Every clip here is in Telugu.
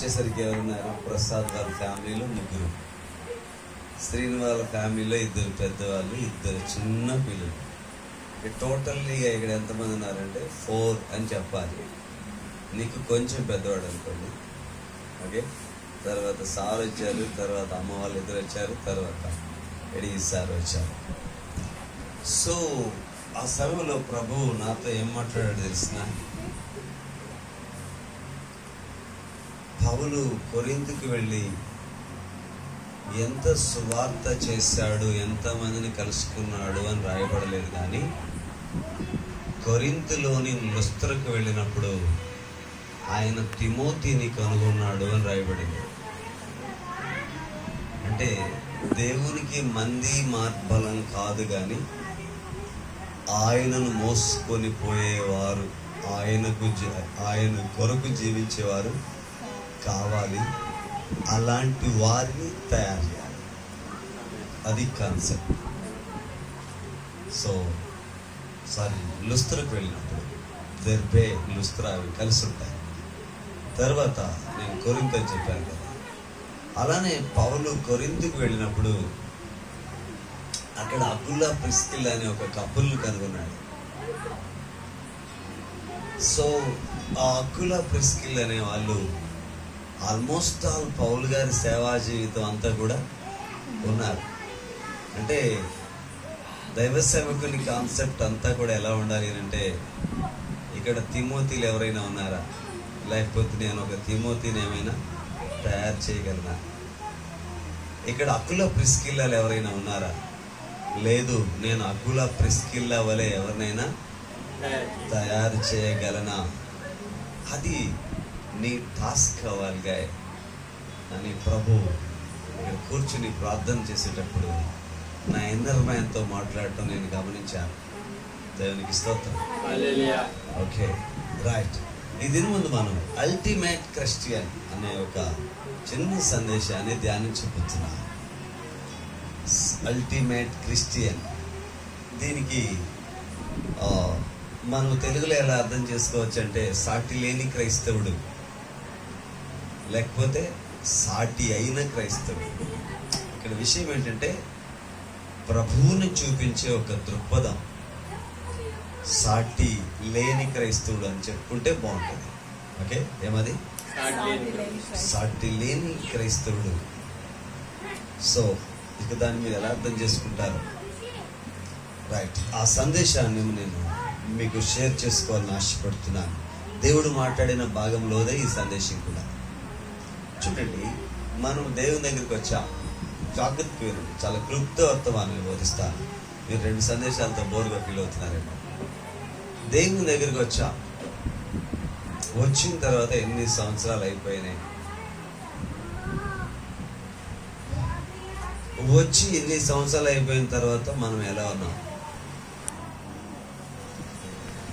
వచ్చేసరికి ఎవరున్నారు ప్రసాద్ వాళ్ళ ఫ్యామిలీలో ముగ్గురు. శ్రీని వాళ్ళ ఫ్యామిలీలో ఇద్దరు పెద్దవాళ్ళు ఇద్దరు చిన్న పిల్లలు. టోటల్లీ ఇక్కడ ఎంతమంది ఉన్నారంటే ఫోర్ అని చెప్పాలి. నీకు కొంచెం పెద్దవాడు అనుకోండి. ఓకే? తర్వాత సార్ వచ్చారు తర్వాత అమ్మ వాళ్ళు ఇద్దరు వచ్చారు తర్వాత ఎడిగి సార్ వచ్చారు. సో ఆ సమయంలో ప్రభువు నాతో ఏం మాట్లాడాడు తెలిసిన? పౌలు కొరింతకు వెళ్ళి ఎంత సువార్త చేశాడు ఎంతమందిని కలుసుకున్నాడు అని రాయబడలేదు కానీ కొరింతలోని లుస్త్రకు వెళ్ళినప్పుడు ఆయన తిమోతిని కనుగొన్నాడు అని రాయబడింది. అంటే దేవునికి మంది మార్బలం కాదు కానీ ఆయనను మోసుకొని పోయేవారు ఆయనకు జీ- ఆయన కొరకు జీవించేవారు కావాలి. అలాంటి వారిని తయారు చేయాలి. అది కాన్సెప్ట్ సో సారీ లుస్త్రకు వెళ్ళినప్పుడు దెర్బే లుస్త్రా అవి కలిసి ఉంటాయి. తర్వాత నేను కొరింత అని చెప్పాను కదా. అలానే పౌలు కొరింతకు వెళ్ళినప్పుడు అక్కడ అకుల్లా ప్రిస్కిల్ అనే ఒక కపుల్ని కనుగొన్నాడు. సో ఆ అకుల ప్రిస్కిల్ అనే వాళ్ళు ఆల్మోస్ట్ ఆల్ పౌల్ గారి సేవా జీవితం అంతా కూడా ఉన్నారు. అంటే దైవ సేవకుని కాన్సెప్ట్ అంతా కూడా ఎలా ఉండాలి అని అంటే ఇక్కడ తిమోతిలు ఎవరైనా ఉన్నారా? లేకపోతే నేను ఒక తిమోతిని ఏమైనా తయారు చేయగలనా? ఇక్కడ అకుల ప్రిస్కిల్లాలు ఎవరైనా ఉన్నారా? లేదు నేను అకుల ప్రిస్కిల్లా వలె ఎవరినైనా తయారు చేయగలనా? అది నీ టాస్క్ అవ్వాలిగా అని ప్రభు ఇక్కడ కూర్చుని ప్రార్థన చేసేటప్పుడు నా ఇన్నర్ మ్యాన్తో మాట్లాడటం నేను గమనించాను. దేవునికి స్తోత్రం. ఓకే రైట్ ఈ దిన ముందు మనం అల్టిమేట్ క్రిస్టియన్ అనే ఒక చిన్న సందేశాన్ని ధ్యానించబోతున్నాం. అల్టిమేట్ క్రిస్టియన్ దీనికి మనం తెలుగులో ఎలా అర్థం చేసుకోవచ్చు అంటే సాటి లేని క్రైస్తవుడు. లేకపోతే సాటి అయిన క్రైస్తవుడు. ఇక్కడ విషయం ఏంటంటే ప్రభువుని చూపించే ఒక దృక్పథం సాటి లేని క్రైస్తవుడు అని చెప్పుకుంటే బాగుంటుంది. ఓకే? ఏమది? సాటి లేని క్రైస్తవుడు. సో ఇక దాన్ని మీరు ఎలా అర్థం చేసుకుంటారు? రైట్. ఆ సందేశాన్ని నేను మీకు షేర్ చేసుకోవాలని ఆశపడుతున్నాను. దేవుడు మాట్లాడిన భాగంలోదే ఈ సందేశం కూడా. చూడండి మనం దేవుని దగ్గరికి వచ్చాం. జాగ్రత్తగా వినండి. చాలా క్లుప్త బోధిస్తాను. మీరు రెండు సందేశాలతో బోరుగా ఫీల్ అవుతున్నారేమో. దేవుని దగ్గరికి వచ్చాం. వచ్చిన తర్వాత ఎన్ని సంవత్సరాలు అయిపోయినాయి? వచ్చి ఎన్ని సంవత్సరాలు అయిపోయిన తర్వాత మనం ఎలా ఉన్నాం?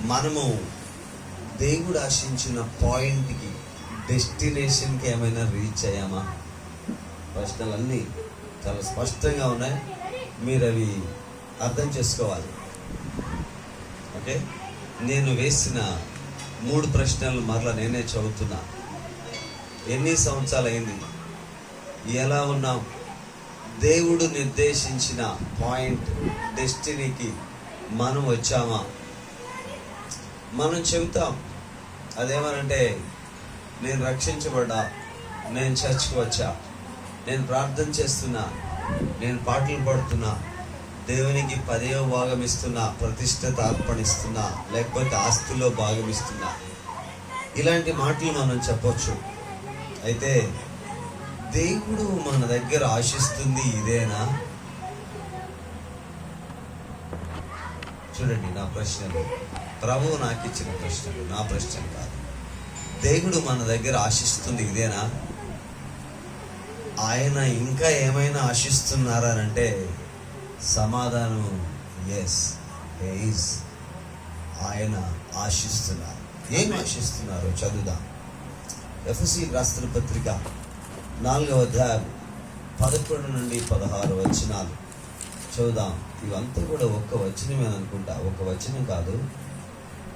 మనము దేవుడు ఆశించిన పాయింట్కి డెస్టినేషన్కి ఏమైనా రీచ్ అయ్యామా? ప్రశ్నలు అన్నీ చాలా స్పష్టంగా ఉన్నాయి. మీరు అవి అర్థం చేసుకోవాలి. ఓకే? నేను వేసిన మూడు ప్రశ్నలు మరలా నేనే చదువుతున్నా. ఎన్ని సంవత్సరాలు అయింది ఎలా ఉన్నాం? దేవుడు నిర్దేశించిన పాయింట్ డెస్టినీకి మనం వచ్చామా? మనం చెబుతాం. అదేమనంటే నేను రక్షించబడ్డా నేను చర్చ్కి వచ్చా. నేను ప్రార్థన చేస్తున్నా నేను పాటలు పాడుతున్నా. దేవునికి పదేవ భాగం ఇస్తున్నా ప్రతిష్టత అర్పణిస్తున్నా లేకపోతే ఆస్తిలో భాగం ఇస్తున్నా ఇలాంటి మాటలు మనం చెప్పొచ్చు. అయితే దేవుడు మన దగ్గర ఆశిస్తుంది ఇదేనా? చూడండి నా ప్రశ్నలు. ప్రభువు నాకు ఇచ్చిన ప్రశ్నలు నా ప్రశ్నలు కాదు. దేవుడు మన దగ్గర ఆశిస్తుంది ఇదేనా? ఆయన ఇంకా ఏమైనా ఆశిస్తున్నారా అంటే సమాధానం ఎస్ ఈజ్ ఆయన ఆశిస్తున్నారు. ఏం ఆశిస్తున్నారు? చదువుదాం. ఎఫ్ఎసి రాష్ట్ర పత్రిక నాలుగవ అధ్యాయం పదకొండు నుండి పదహారు వచనాలు. చూద్దాం ఇవంతా కూడా ఒక్క వచనమే అనుకుంటా. ఒక వచనం కాదు.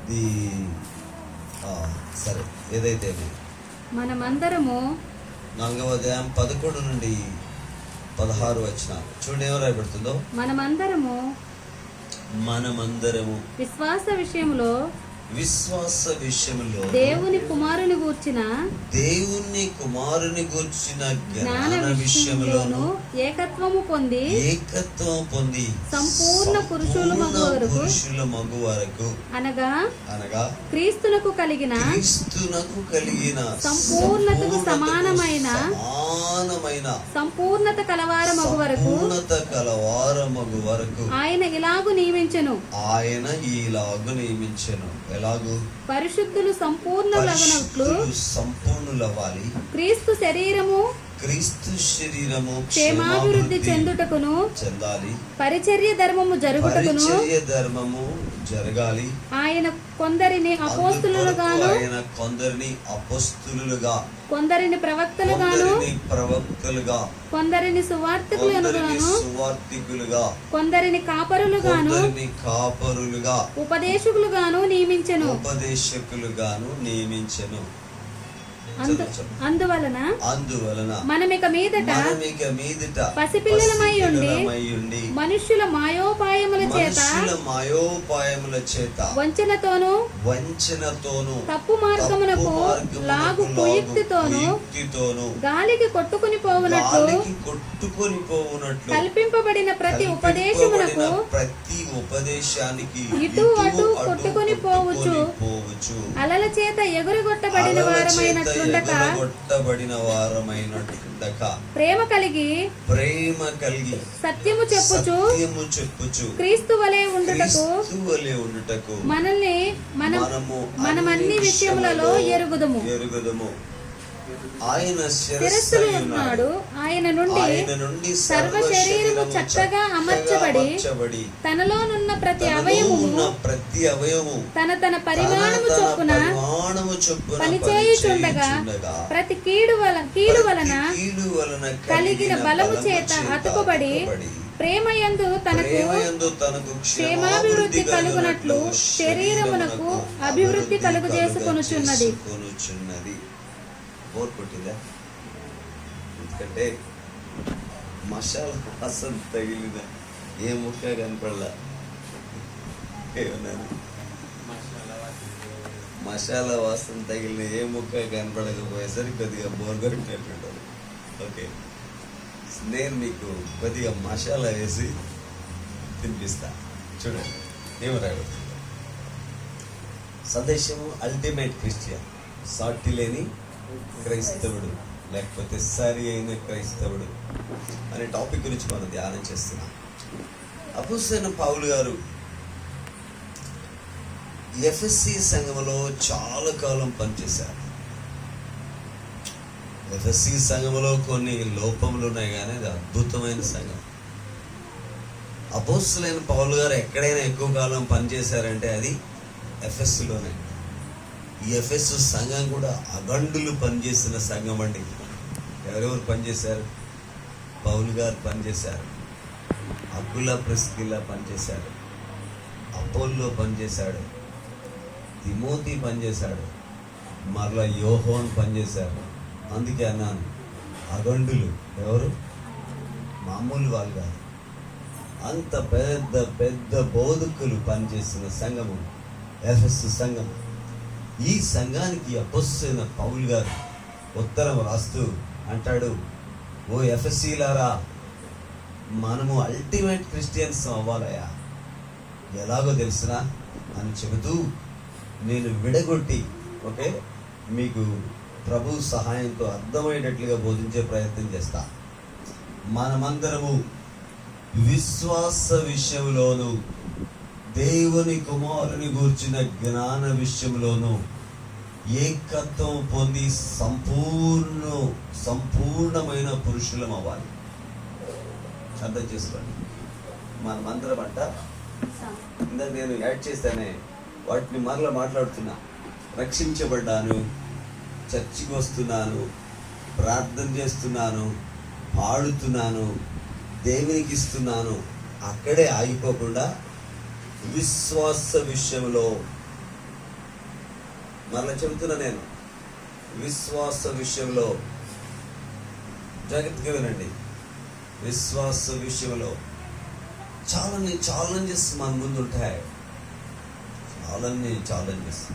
ది సరే ఏదైతే మనమందరము నాలుగవ అధ్యాయం పదకొండు నుండి పదహారు వచ్చిన చూడండి ఏమో రాయబడుతుందో? మనమందరము మనమందరము. విశ్వాస విషయంలో విశ్వాస విషయంలో దేవుని కుమారుని గూర్చిన దేవుని కుమారుని గూర్చిన జ్ఞాన విషయంలోను ఏకత్వము పొంది ఏకత్వం పొంది సంపూర్ణ పురుషుల మగు వరకు పురుషుల మగు వరకు అనగా అనగా క్రీస్తునకు కలిగిన క్రీస్తునకు కలిగిన సంపూర్ణతకు సమానమైన సమానమైన సంపూర్ణత కలవార మగు వరకు సంపూర్ణత కలవారమగు వరకు ఆయన ఇలాగు నియమించెను. ఆయన ఈలాగు నియమించెను. ఎలాగు? పరిశుద్ధులు పరిశుద్ధులు సంపూర్ణులవ్వాలి. క్రీస్తు శరీరము క్రీస్తు శరీరము క్షేమాభివృద్ధి చెందుటకును చెందాలి. పరిచర్య ధర్మము జరుగుటకును పరిచర్య ధర్మము జరగాలి. ఆయన కొందరిని అపోస్తులుగాను ఆయన కొందరిని అపస్తులుగా కొందరిని ప్రవక్తలుగాను ప్రవక్తలుగా కొందరిని సువార్తికులుగాను కొందరిని సువార్థికులుగా కొందరిని కాపరులుగాను కాపరులుగా ఉపదేశకులుగాను నియమించెను. ఉపదేశకులుగాను నియమించెను. అందువలన అందువలన మనమిక మీదట మనమిక మీదట పసిపిల్లలమై ఉండి మాయోపాయముల చేత మనుషుల మాయోపాయముల చేత వంచనతోనూ వంచనతోను తప్పు మార్గమునకు లాగు కుయుక్తితోనూ గాలికి కొట్టుకుని పోవునట్లు గాలికి కొట్టుకొని పోవునట్లు కల్పింపబడిన ప్రతి ఉపదేశమునకు ప్రతి ఉపదేశానికి ఇటు అటు కొట్టుకొని పోవచ్చు. పోవచ్చు అలల చేత ఎగురగొట్టబడిన వారమైనట్లుండక కొట్టబడిన వారమైనట్లుండక. ప్రేమ కలిగి ప్రేమ కలిగి సత్యము చెప్పుచు సత్యము చెప్పుచు క్రీస్తు వలె ఉండుటకు క్రీస్తు వలె ఉండుటకు మనల్ని మనం మనము మనం అన్ని విషయములలో ఎరుగుదుము. ఎరుగుదము. ఆయన శిరస్సులు ఉన్నాడు. ఆయన నుండి సర్వ శరీరము చక్కగా అమర్చబడి తనలోనున్న ప్రతి అవయవము ప్రతి అవయవము తన తన పరిమాణము చొప్పున పరిమాణము చొప్పున పనిచేయుచుండగా ప్రతి కీడు వల కీడు వలన కీడు వలన కలిగిన బలము చేత అతుకుబడి ప్రేమయందు తనకు క్షేమాభివృద్ధి కలుగునట్లు శరీరమునకు అభివృద్ధి కలుగజేసుకొనుచున్నది. చేసుకొనుచున్నది. బోర్ కొట్టిందా ఎందుకంటే మసాలా వాసన తగిలిన ఏ ముక్క కనపడలా ఏమన్నాను మసాలా వాసన తగిలిన ఏ ముక్క కనపడకపోయేసరికి కొద్దిగా బోర్ కొట్టినట్టుంటుంది ఓకే నేను మీకు కొద్దిగా మసాలా వేసి తినిపిస్తా చూడండి ఏమి రాయబడుతుంది సందేశము అల్టిమేట్ క్రిస్టియన్ సాటి లేని క్రైస్తవుడు లేకపోతే సరి అయిన క్రైస్తవుడు అనే టాపిక్ గురించి మనం ధ్యానం చేస్తున్నాం. అపుసైన పావులు గారు ఎఫ్ఎస్సి సంఘంలో చాలా కాలం పనిచేశారు. ఎఫ్ఎస్సి సంఘంలో కొన్ని లోపములు ఉన్నాయి కానీ అది అద్భుతమైన సంఘం. అపోస్తులైన పౌలు గారు ఎక్కడైనా ఎక్కువ కాలం పనిచేశారంటే అది ఎఫ్ఎస్సిలోనే ఎఫ్ఎస్ సంఘం కూడా అగండులు పనిచేసిన సంఘం అండి. ఎవరెవరు పనిచేశారు? పౌలు గారు పనిచేశారు. అబ్బుల ప్రెస్కిలా పనిచేశారు అపోల్లో పనిచేశాడు. తిమోతి పనిచేశాడు. మరలా యోహోన్ పనిచేశారు. అందుకే అన్నాను అగండులు ఎవరు? మామూలు వాళ్ళు కాదు. అంత పెద్ద పెద్ద బోధకులు పనిచేస్తున్న సంఘము ఎఫ్ఎస్ సంఘం. ఈ సంఘానికి అపస్సైన పౌల్ గారు ఉత్తరం రాస్తూ అంటాడు ఓ ఎఫ్ఎస్సీలారా మనము అల్టిమేట్ క్రిస్టియన్స్ అవ్వాలయా ఎలాగో తెలిసినా అని చెబుతూ నేను విడగొట్టి ఓకే మీకు ప్రభు సహాయంతో అర్థమయ్యేటట్లుగా బోధించే ప్రయత్నం చేస్తా. మనమందరము విశ్వాస విషయంలోనూ దేవుని కుమారుని గూర్చిన జ్ఞాన విషయంలోనూ ఏకత్వం పొంది సంపూర్ణ సంపూర్ణమైన పురుషులం అవ్వాలి. అర్థం చేసుకోండి. మనమందరం అంట? ఇందాక నేను యాడ్ చేస్తానే వాటిని మరలా మాట్లాడుతున్నా. రక్షించబడ్డాను చర్చికి వస్తున్నాను ప్రార్థన చేస్తున్నాను పాడుతున్నాను దేవునికి ఇస్తున్నాను. అక్కడే ఆగిపోకుండా విశ్వాస విషయంలో మరలా చెబుతున్నా నేను. విశ్వాస విషయంలో జాగ్రత్తగా వినండి. విశ్వాస విషయంలో చాలా ఛాలెంజెస్ మన ముందు ఉంటాయి. చాలా ఛాలెంజెస్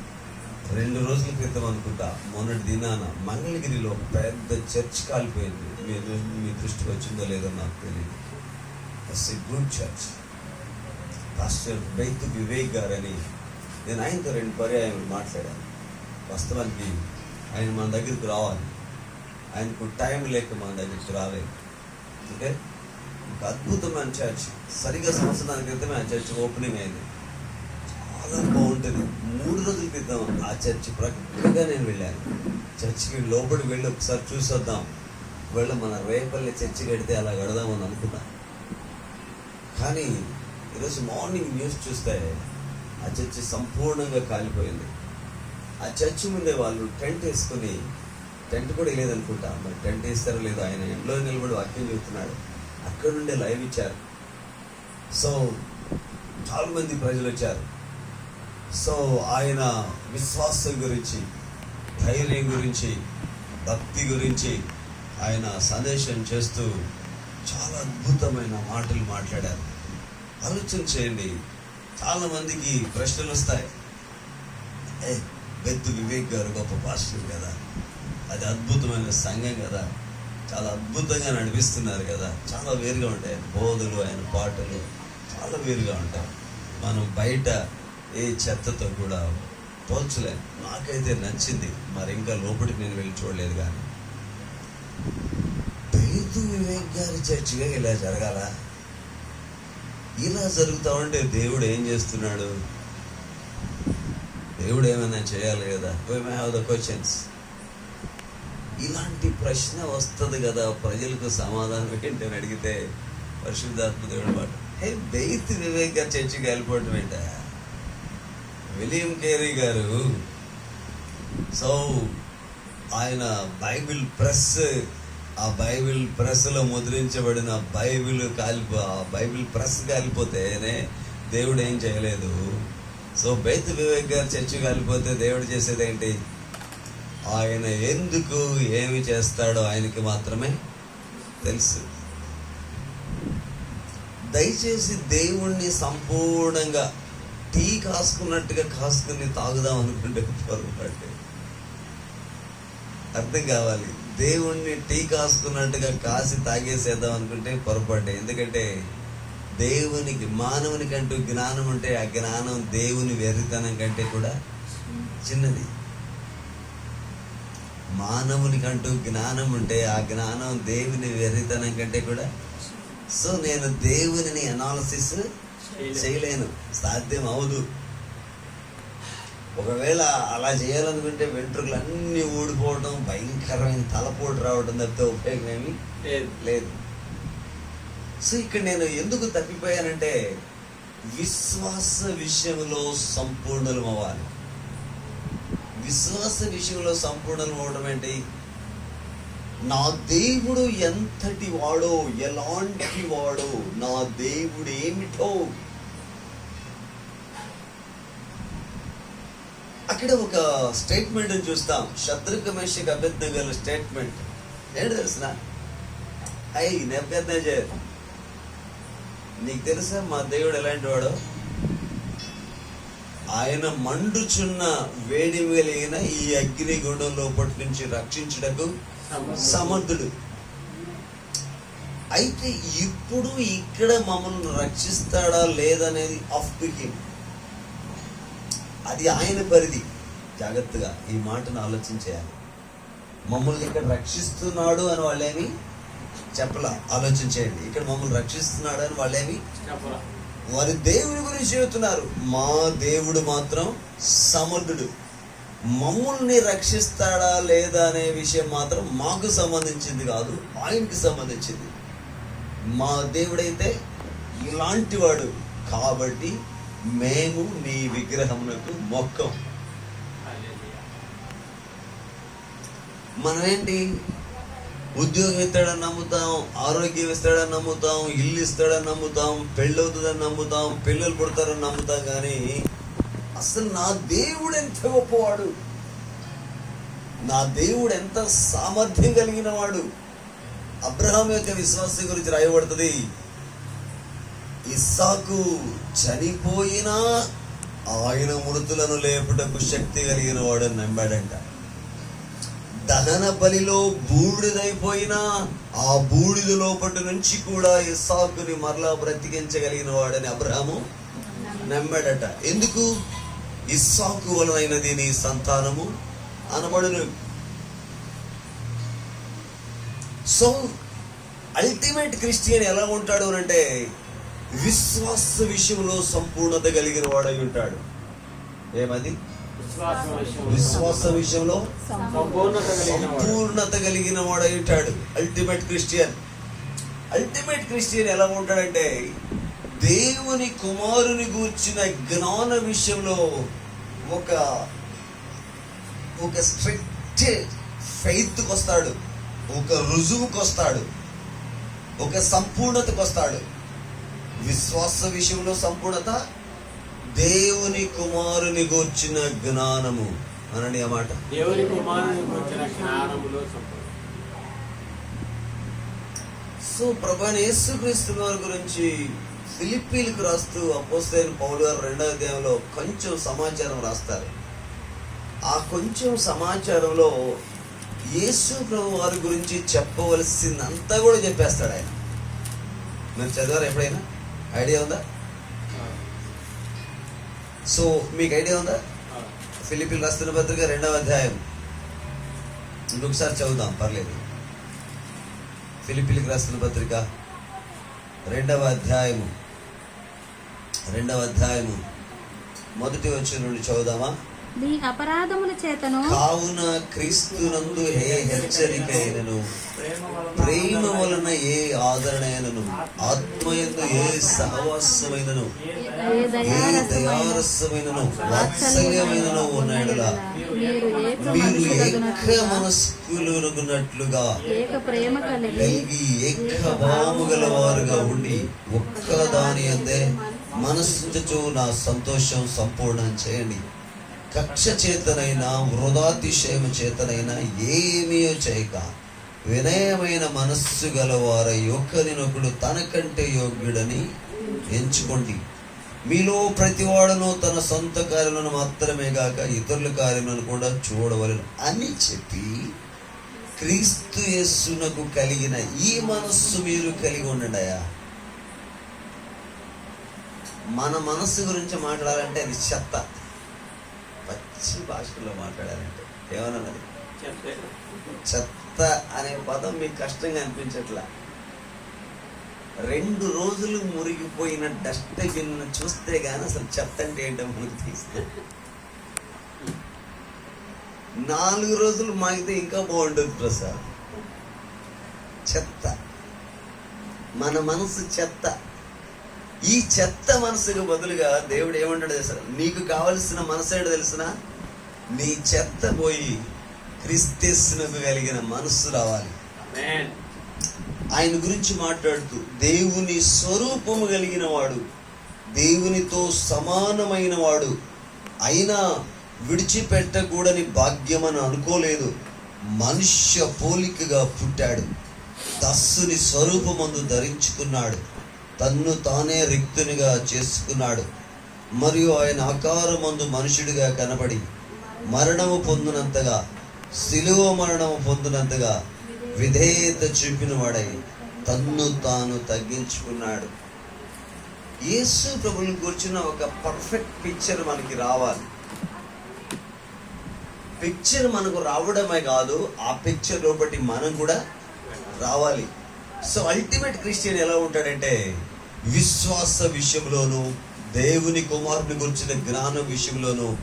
రెండు రోజుల క్రితం అనుకుంటా మొన్నటి దినాన మంగళగిరిలో పెద్ద చర్చ్ కాలిపోయింది. మీ మీ దృష్టికి వచ్చిందో లేదో నాకు తెలియదు గుడ్ చర్చ్ పాస్టర్ బైత్ వివేక్ గారని నేను ఆయనతో రెండు పర్యాయం మాట్లాడాను. వాస్తవానికి ఆయన మన దగ్గరికి రావాలి. ఆయనకు టైం లేక మన దగ్గరికి రాలేదు. అంటే ఒక అద్భుతమైన చర్చ్. సరిగ్గా సంవత్సరాల క్రితమే ఆ చర్చ్ ఓపెనింగ్ అయింది. చాలా బాగుంటుంది. మూడు రోజుల క్రితం ఆ చర్చ్ ప్రక్కగా నేను వెళ్ళాను. చర్చికి లోపలికి వెళ్ళి ఒకసారి చూసొద్దాం. ఒకవేళ మన రేపల్లి చర్చి కడితే అలా కడదామని అనుకున్నాను కానీ ఈరోజు మార్నింగ్ న్యూస్ చూస్తే ఆ చర్చి సంపూర్ణంగా కాలిపోయింది. ఆ చర్చి ముందే వాళ్ళు టెంట్ వేసుకుని టెంట్ కూడా లేదనుకుంటా మరి టెంట్ వేస్తారో లేదో ఆయన ఎండ్లో నిలబడి వాక్యం చెబుతున్నాడు. అక్కడ నుండే లైవ్ ఇచ్చారు. సో చాలా మంది ప్రజలు వచ్చారు. సో ఆయన విశ్వాసం గురించి ధైర్యం గురించి భక్తి గురించి ఆయన సందేశం చేస్తూ చాలా అద్భుతమైన మాటలు మాట్లాడారు. ఆలోచన చేయండి. చాలా మందికి ప్రశ్నలు వస్తాయి. ఏ బెత్తు వివేక్ గారు గొప్ప పాస్టర్ కదా. అది అద్భుతమైన సంఘం కదా. చాలా అద్భుతంగా నడిపిస్తున్నారు కదా. చాలా వేరుగా ఉంటాయి ఆయన బోధలు ఆయన పాటలు. చాలా వేరుగా ఉంటాయి. మనం బయట ఏ చెత్తతో కూడా పోల్చలేం. నాకైతే నచ్చింది. మరి ఇంకా లోపలికి నేను వెళ్ళి చూడలేదు కానీ. బెత్తు వివేక్ గారి చర్చిగా ఇలా జరగాల? ఇలా జరుగుతా ఉంటే దేవుడు ఏం చేస్తున్నాడు? దేవుడు ఏమైనా చేయాలి కదా? Why may have the questions ఇలాంటి ప్రశ్న వస్తుంది కదా ప్రజలకు సమాధానం ఏంటని అడిగితే పరిశుద్ధాత్మ దేవుడు మాట. హే బెయిత్ వివేక్ గారు చర్చికి వెళ్ళిపోవటం ఏంట? విలియం కేరీ గారు సో ఆయన బైబిల్ ప్రెస్ ఆ బైబిల్ ప్రెస్లో ముద్రించబడిన బైబిల్ కాలిపో ఆ బైబిల్ ప్రెస్ కాలిపోతేనే దేవుడు ఏం చేయలేదు. సో బైత్ వివేక్ గారు చర్చి కాలిపోతే దేవుడు చేసేది ఏంటి? ఆయన ఎందుకు ఏమి చేస్తాడో ఆయనకి మాత్రమే తెలుసు. దయచేసి దేవుణ్ణి సంపూర్ణంగా టీ కాసుకున్నట్టుగా కాసుకుని తాగుదాం అనుకుంటే పొరపాటు. అర్థం కావాలి. దేవుణ్ణి టీ కాసుకున్నట్టుగా కాసి తాగేసేద్దాం అనుకుంటే పొరపాటే. ఎందుకంటే దేవునికి మానవునికంటూ జ్ఞానం ఉంటే ఆ జ్ఞానం దేవుని వెర్రితనం కంటే కూడా చిన్నది. మానవునికంటూ జ్ఞానం ఉంటే ఆ జ్ఞానం దేవుని వెర్రితనం కంటే కూడా సో నేను దేవునిని అనాలసిస్ చేయలేను. సాధ్యం అవదు. ఒకవేళ అలా చేయాలనుకుంటే వెంట్రుకలు అన్నీ ఊడిపోవడం భయంకరమైన తలపోటు రావడం తప్పితే ఉపయోగం ఏమీ లేదు. సో ఇక్కడ నేను ఎందుకు తప్పిపోయానంటే విశ్వాస విషయంలో సంపూర్ణలం అవ్వాలి విశ్వాస విషయంలో సంపూర్ణలం అవడం ఏంటి? నా దేవుడు ఎంతటి వాడో ఎలాంటి వాడో నా దేవుడు ఏమిటో అక్కడ ఒక స్టేట్మెంట్ చూస్తాం. శత్రుక మేషక్ అభ్యర్థగల స్టేట్మెంట్ ఏంటి తెలుసిన? అయ్యి నెబ్బెద్దజర్ నీకు తెలుసా మా దేవుడు ఎలాంటి వాడు ఆయన మండుచున్న వేడి వెలిగిన ఈ అగ్ని గుండం లోపటి నుంచి రక్షించుటకు సమర్థుడు. అయితే ఇప్పుడు ఇక్కడ మమ్మల్ని రక్షిస్తాడా లేదనేది అప్ టు హిమ్ అది ఆయన పరిధి. జాగ్రత్తగా ఈ మాటను ఆలోచించేయాలి. మమ్మల్ని ఇక్కడ రక్షిస్తున్నాడు అని వాళ్ళేమి చెప్పలా. ఆలోచించేయండి. ఇక్కడ మమ్మల్ని రక్షిస్తున్నాడు అని వాళ్ళేమి వారి దేవుని గురించి చెబుతున్నారు. మా దేవుడు మాత్రం సమర్థుడు. మమ్మల్ని రక్షిస్తాడా లేదా అనే విషయం మాత్రం మాకు సంబంధించింది కాదు ఆయనకి సంబంధించింది. మా దేవుడైతే ఇలాంటి వాడు. కాబట్టి మేము నీ విగ్రహమునకు మొక్కం. హల్లెలూయా. మనం ఏంటి ఉద్యోగం ఇస్తాడని నమ్ముతాం ఆరోగ్యం ఇస్తాడని నమ్ముతాం ఇల్లు ఇస్తాడని నమ్ముతాం పెళ్ళి అవుతుందని నమ్ముతాం పిల్లలు పుడతారని నమ్ముతాం కానీ అసలు నా దేవుడు ఎంత గొప్పవాడు? నా దేవుడు ఎంత సామర్థ్యం కలిగిన వాడు అబ్రహాం యొక్క విశ్వాసం గురించి రాయబడుతుంది. ఇస్సాకు చనిపోయినా ఆయన మృతులను లేపుటకు శక్తి కలిగిన వాడు నమ్మాడంట. దహన బలిలో బూడిదైపోయినా ఆ బూడిద లోపటి నుంచి కూడా ఇస్సాకుని మరలా బ్రతికించగలిగిన వాడని అబ్రహము నమ్మాడట. ఎందుకు? ఇస్సాకు వలనైనది నీ సంతానము అనబడును. సో అల్టిమేట్ క్రిస్టియన్ ఎలా ఉంటాడు అని అంటే విశ్వాస విషయంలో సంపూర్ణత కలిగిన వాడై ఉంటాడు ఏమది? విశ్వాసం విషయంలో విశ్వాస విషయంలో సంపూర్ణత కలిగిన వాడు. సంపూర్ణత కలిగిన వాడై ఉంటాడు అల్టిమేట్ క్రిస్టియన్ అల్టిమేట్ క్రిస్టియన్ ఎలా ఉంటాడంటే దేవుని కుమారుని గూర్చిన జ్ఞాన విషయంలో ఒక ఒక స్ట్రిక్ట్ ఫెయిత్కి వస్తాడు ఒక రుజువుకి వస్తాడు ఒక సంపూర్ణతకు వస్తాడు విశ్వాస విషయంలో సంపూర్ణత దేవుని కుమారుని గూర్చిన జ్ఞానము అనండి ఆ మాట. దేవుని కుమారుని జ్ఞానములో సో ప్రభాని యేసుక్రీస్తు వారి గురించి ఫిలిప్పీలకు రాస్తూ అపోస్తైన పౌలు గారు రెండవ అధ్యాయంలో కొంచెం సమాచారం రాస్తారు. ఆ కొంచెం సమాచారంలో యేసు ప్రభు వారి గురించి చెప్పవలసిందంతా కూడా చెప్పేస్తాడు ఆయన. మీరు చదివారు ఎప్పుడైనా? ఐడియా ఉందా? సో మీకు ఐడియా ఉందా? ఫిలిపిల్ రాస్తున్న పత్రిక రెండవ అధ్యాయం. ఇంకొకసారి చదువుదాం పర్లేదు. ఫిలిపిలికి రాస్తున్న పత్రిక రెండవ అధ్యాయము. రెండవ అధ్యాయము. మొదటి వచ్చిన నుండి చదువుదామా? నీ అపరాధముల చేతను కావున క్రీస్తునందు ఏ హెచ్చరిక అయినను ప్రేమ వలన ఏ ఆదరణ అయినను ఆత్మయందు ఏ సహవాసమైనను? ఏ ఏ ఏ దయారసమైన దయారసమైనను? వాత్సల్యమైనను? ఉన్నాడులా మీరు ఏక కలిగి కలిగి ఏక భావము గలవారుగా ఉండి ఒక్క దాని అందే మనస్సుతో నా సంతోషం సంపూర్ణం చేయండి. కక్ష చేతనైనా వృధాతిశయం చేతనైనా ఏమీ చేయక వినయమైన మనస్సు గలవారై ఒకరినొకడు తనకంటే యోగ్యుడని ఎంచుకోండి. మీలో ప్రతివాడును తన సొంత కార్యములను మాత్రమే కాక ఇతరుల కార్యములను కూడా చూడవలను అని చెప్పి క్రీస్తు యేస్సునకు కలిగిన ఈ మనస్సు మీరు కలిగి ఉండడయా మన మనస్సు గురించి మాట్లాడాలంటే అది చెత్త. పచ్చి భాషలో మాట్లాడాలంటే ఏమన్నది చెత్త అనే పదం మీకు కష్టంగా అనిపించట్లా. రెండు రోజులు మురిగిపోయిన డస్ట్బిన్ చూస్తే గానీ అసలు చెత్త అంటే ఏంటో మనకు తీస్తే నాలుగు రోజులు మాగితే ఇంకా బాగుంటుంది ప్రసాద్. చెత్త. మన మనసు చెత్త. ఈ చెత్త మనసుకు బదులుగా దేవుడు ఏమంటాడు తెలుసా? నీకు కావలసిన మనసు ఏంటో తెలిసిన? నీ చెత్త పోయి క్రిస్తేసునకు కలిగిన మనస్సు రావాలి. ఆయన గురించి మాట్లాడుతూ దేవుని స్వరూపము కలిగిన వాడు దేవునితో సమానమైన వాడు అయినా విడిచిపెట్టకూడని భాగ్యమని అనుకోలేదు. మనుష్య పోలికగా పుట్టాడు. దస్సుని స్వరూపమందు ధరించుకున్నాడు. తన్ను తానే రిక్తునిగా చేసుకున్నాడు. మరియు ఆయన ఆకారమందు మనుషుడిగా కనబడి మరణము పొందినంతగా శిలువ మరణము పొందినంతగా విధేయత చూపిన వాడై తన్ను తాను తగ్గించుకున్నాడు. యేసు ప్రభుని కూర్చున్న ఒక పర్ఫెక్ట్ పిక్చర్ మనకి రావాలి. పిక్చర్ మనకు రావడమే కాదు ఆ పిక్చర్ లోపటి మనం కూడా రావాలి. సో అల్టిమేట్ క్రిస్టియన్ ఎలా ఉంటాడంటే విశ్వాస విషయంలోను దేవుని కుమారుని గురించిన జ్ఞానం విషయంలోనూ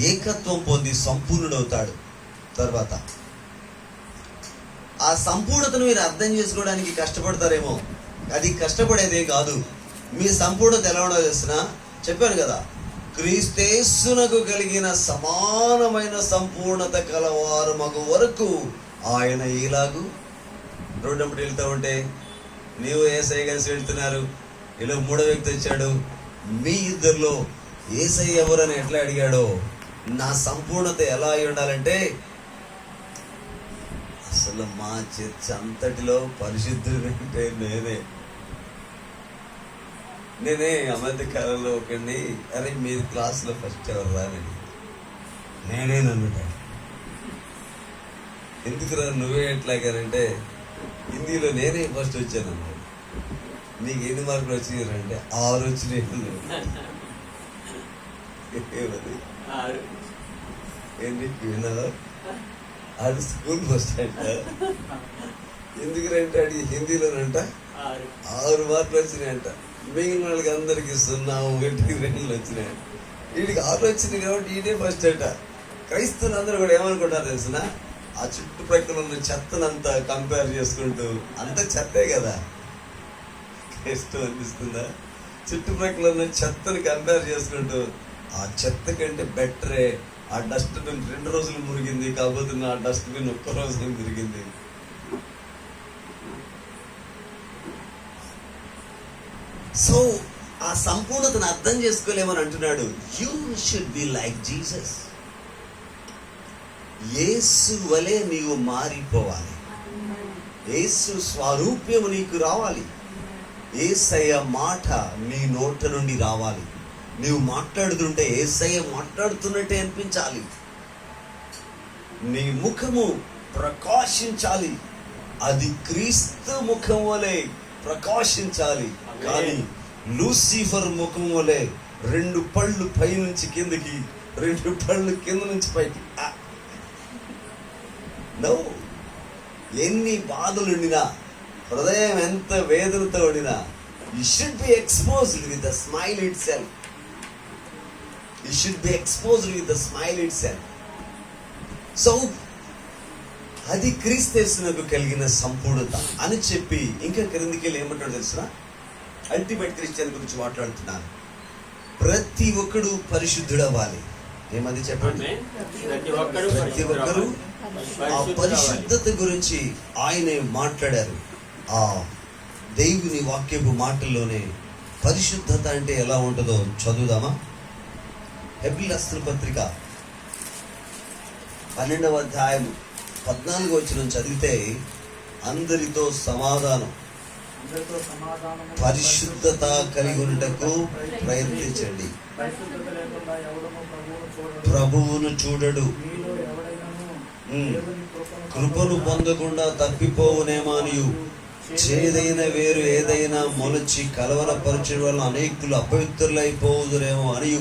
ఏకత్వం పొంది సంపూర్ణుడవుతాడు తర్వాత ఆ సంపూర్ణతను మీరు అర్థం చేసుకోవడానికి కష్టపడతారేమో. అది కష్టపడేదే కాదు. మీ సంపూర్ణత ఎలా ఉండదో తెలిసిన? చెప్పాను కదా క్రీస్తేసునకు కలిగిన సమానమైన సంపూర్ణత కలవారు మగు వరకు ఆయన ఇలాగు రోడ్డు వెళ్తా వెళ్తూ ఉంటే నీవు ఏ కలిసి వెళ్తున్నారు. ఇలా మూడో వ్యక్తి వచ్చాడు. మీ ఇద్దరిలో ఏసై ఎవరని ఎట్లా అడిగాడో నా సంపూర్ణత ఎలా అయి ఉండాలంటే అసలు మా చర్చ అంతటిలో పరిశుద్ధుడు అంటే నేనే. నేనే ఆ కాలంలో ఒకడిని అరే మీరు క్లాస్లో ఫస్ట్ ఎవరు రానండి నేనే నన్ను ఎందుకురా నువ్వే ఎట్లాగానంటే హిందీలో నేనే ఫస్ట్ వచ్చాను అన్నాడు నీకు ఎన్ని మార్కులు వచ్చినాయంటే ఆరు వచ్చినాయి. ఏంటి విన్నావా ఆడు స్కూల్ ఫస్ట్ అంట. ఎందుకంటే ఆడి? హిందీలోనంట? ఆరు. ఆరు మార్కులు వచ్చినాయంట. మిగిలిన వాళ్ళకి అందరికి సున్నా ఒకటి రెండు వచ్చినాయి. వీడికి ఆరు వచ్చినాయి కాబట్టి ఈడే ఫస్ట్ అంట. క్రైస్తవులు అందరూ కూడా ఏమనుకుంటారు తెలిసిన? ఆ చుట్టుప్రక్కల ఉన్న చెత్తనంతా కంపేర్ చేసుకుంటూ అంత చెత్తే కదా. ఇష్టం అనిపిస్తుందా? చుట్టుప్రక్కల ఉన్న చెత్తని కంపేర్ చేసుకుంటూ ఆ చెత్త కంటే బెటరే ఆ డస్ట్బిన్ రెండు రోజులు మురిగింది కాకపోతే నా డస్ట్బిన్ ఒక్క రోజులు మురిగింది. సో ఆ సంపూర్ణతను అర్థం చేసుకోలేమని అంటున్నాడు. You should be like Jesus యేసు వలె నీవు మారిపోవాలి. యేసు స్వరూప్యము నీకు రావాలి. ఏసయ్య మాట నీ నోట నుండి రావాలి. నీవు మాట్లాడుతుంటే ఏసయ్య మాట్లాడుతున్నట్టే అనిపించాలి. నీ ముఖము ప్రకాశించాలి. అది క్రీస్తు ముఖం వలె ప్రకాశించాలి. కానీ లూసిఫర్ ముఖం వలె రెండు పళ్ళు పైనుంచి కిందకి రెండు పళ్ళు కింద నుంచి పైకి. ఆ. నో. ఎన్ని బాధలు ఉండినా హృదయం ఎంత వేదనతో ఉండినా you should be exposed with the smile itself you should be exposed with the smile itself so అది క్రీస్తేసునకు కలిగిన సంపూర్ణత అని చెప్పి ఇంకా క్రిందికి వెళ్ళి ఏమంటాడు తెలిసిన అల్టిమేట్ క్రిస్టియన్ గురించి మాట్లాడుతున్నాను. ప్రతి ఒక్కడు పరిశుద్ధుడవ్వాలి. ఏమది చెప్పండి? ప్రతి ఒక్కరు ఆ పరిశుద్ధత గురించి ఆయనే మాట్లాడారు. ఆ దేవుని వాక్యపు మాటల్లోనే పరిశుద్ధత అంటే ఎలా ఉంటుందో చదువుదామా? హెబ్రి రాసిన పత్రిక పన్నెండవ అధ్యాయం పద్నాలుగు వచ్చిన చదివితే అందరితో సమాధానం పరిశుద్ధత కలిగి ఉండటకు ప్రయత్నించండి. ప్రభువును చూడడు. కృపను పొందకుండా తప్పిపోవునేమానియు. చేదైన వేరు ఏదైనా మొలచి కలవరపరచడం వల్ల అనేకులు అపవిత్రులైపోదురేమో అని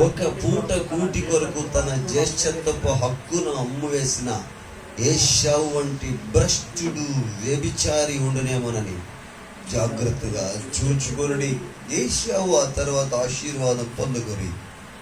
ఒక పూట కూటి కొరకు తన జ్యేష్ఠత్వపు హక్కును అమ్మువేసిన ఏషావు వంటి భ్రష్టుడు వ్యభిచారి ఉండునేమోనని. జాగ్రత్తగా చూచుకొని ఏషావు ఆ తర్వాత ఆశీర్వాదం పొందుకొని